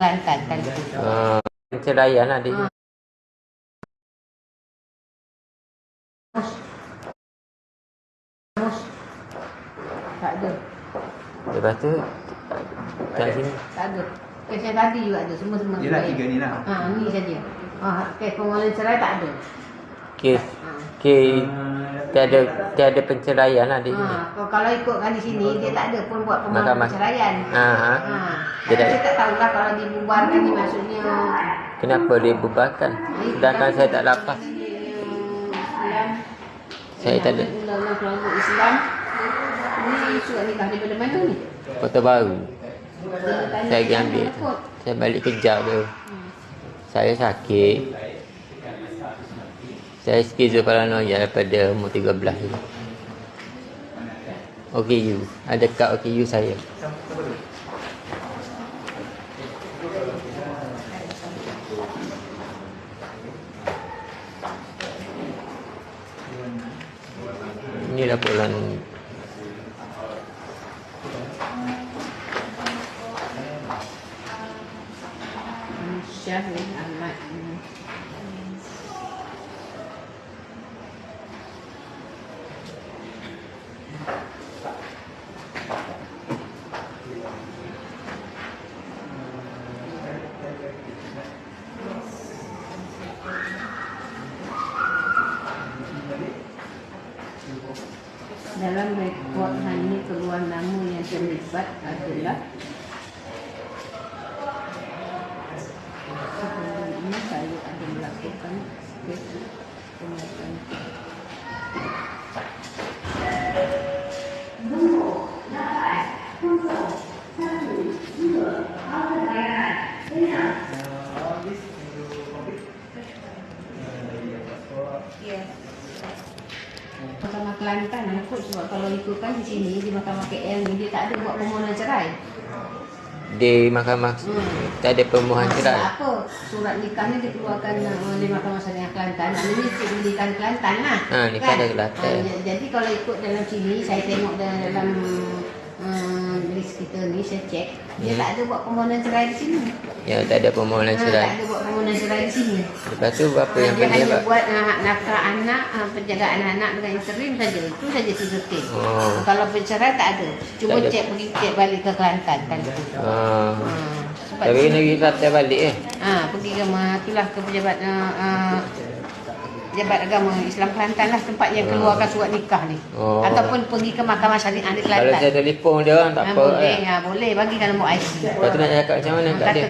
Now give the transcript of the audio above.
Kelantan kan. Uh, perceraian lah dia. Ha. Tak ada. Lepas tu kat sini Tak ada. Kes yang tadi juga ada. Semua-semua. Yelah baik. tiga ni lah. Ha, ni saja. Ha, kes permohonan cerai tak ada. kes Ha. kes tiada tiada perceraian lah dia. Ha, kalau- kalau ikutkan di sini dia tak ada pun buat permohonan Mahkamah. perceraian. Ha, ha. Dia Dia, tak- tahulah kalau dibubarkan ni maksudnya Kenapa dia bubarkan? Sedangkan saya tak. Islam. Saya tak ada. Undang-undang kelompok Islam. Ni surat nikah daripada mana ni? Kota baru. Saya pergi ambil. Saya balik kerja tu. Hmm. Saya sakit. Saya skizofrenia daripada umur 13 ni. OKU. Ada kad OKU saya. Inilah bulan Hmm, Syahrin Ahmad. Hmm. Dalam rekod hanya keluar nama yang terlibat adalah Sebelumnya saya ada melakukan kes pembuatan Mahkamah Kelantan kot sebab kalau ikutkan di sini di Mahkamah KL ni dia tak ada buat permohonan cerai. di mahkamah Hmm. tak ada permohonan Ah, cerai. apa? Surat nikahnya dikeluarkan uh, oleh Mahkamah Syariah Kelantan. Ini cik Kelantan lah. Ha, nikah dari Kelantan. Ah, j- jadi kalau ikut dalam sini, saya tengok dalam, dalam list kita ni, saya cek. Dia Hmm. tak ada buat permohonan cerai di sini. Ya, tak ada permohonan Ah, tak cerai. ada buat permohonan cerai di sini. Lepas tu apa Ah, yang dia hanya buat uh, nafkah anak, uh, penjagaan anak dengan interim saja. Itu saja tiga kes. Oh. Kalau bercerai tak ada. Cuma Tak ada. cek pergi cek balik ke Kelantan kan. Ah, sebab Tapi kena pergi Kelantan balik eh. Ha, pergi ke ma- itulah ke pejabat uh, uh, pejabat agama Islam Kelantan lah tempat yang keluarkan surat nikah ni. Oh. Ataupun pergi ke mahkamah syariah di Kalau Kelantan. saya telefon dia orang tak Ah, apa. boleh, eh. ha, boleh bagi kalau nombor IC. Lepas tu nak cakap macam mana kat dia?